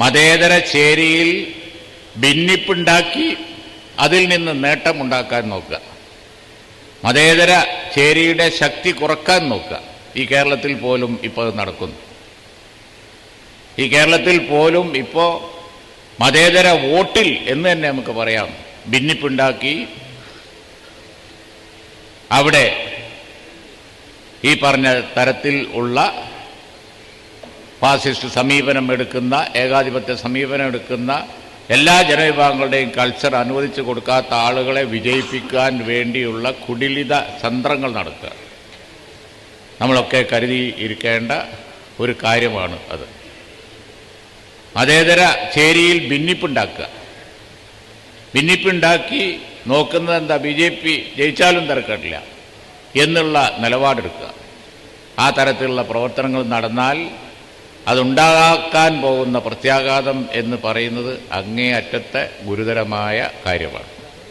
മതേതര ചേരിയിൽ ഭിന്നിപ്പുണ്ടാക്കി അതിൽ നിന്ന് നേട്ടമുണ്ടാക്കാൻ നോക്കുക. മതേതര ചേരിയുടെ ശക്തി കുറയ്ക്കാൻ നോക്കുക. ഈ കേരളത്തിൽ പോലും ഇപ്പോൾ നടക്കുന്നു. ഈ കേരളത്തിൽ പോലും ഇപ്പോൾ മതേതര വോട്ടിൽ എന്ന് തന്നെ നമുക്ക് പറയാം. ഭിന്നിപ്പുണ്ടാക്കി അവിടെ ഈ പറഞ്ഞ തരത്തിൽ ഉള്ള ഫാസിസ്റ്റ് സമീപനം എടുക്കുന്ന ഏകാധിപത്യ സമീപനം എടുക്കുന്ന എല്ലാ ജനവിഭാഗങ്ങളുടെയും കൾച്ചർ അനുവദിച്ചു കൊടുക്കാത്ത ആളുകളെ വിജയിപ്പിക്കാൻ വേണ്ടിയുള്ള കുടിലിത തന്ത്രങ്ങൾ നടത്തുക. നമ്മളൊക്കെ കരുതി ഇരിക്കേണ്ട ഒരു കാര്യമാണ് അത്. മതേതര ചേരിയിൽ ഭിന്നിപ്പുണ്ടാക്കുക. ഭിന്നിപ്പുണ്ടാക്കി നോക്കുന്നത് എന്താ? ബി ജെ പി ജയിച്ചാലും തിരക്കില്ല എന്നുള്ള നിലപാടെടുക്കുക. ആ തരത്തിലുള്ള പ്രവർത്തനങ്ങൾ നടന്നാൽ അതുണ്ടാക്കാൻ പോകുന്ന പ്രത്യാഘാതം എന്ന് പറയുന്നത് അങ്ങേയറ്റത്തെ ഗുരുതരമായ കാര്യമാണ്.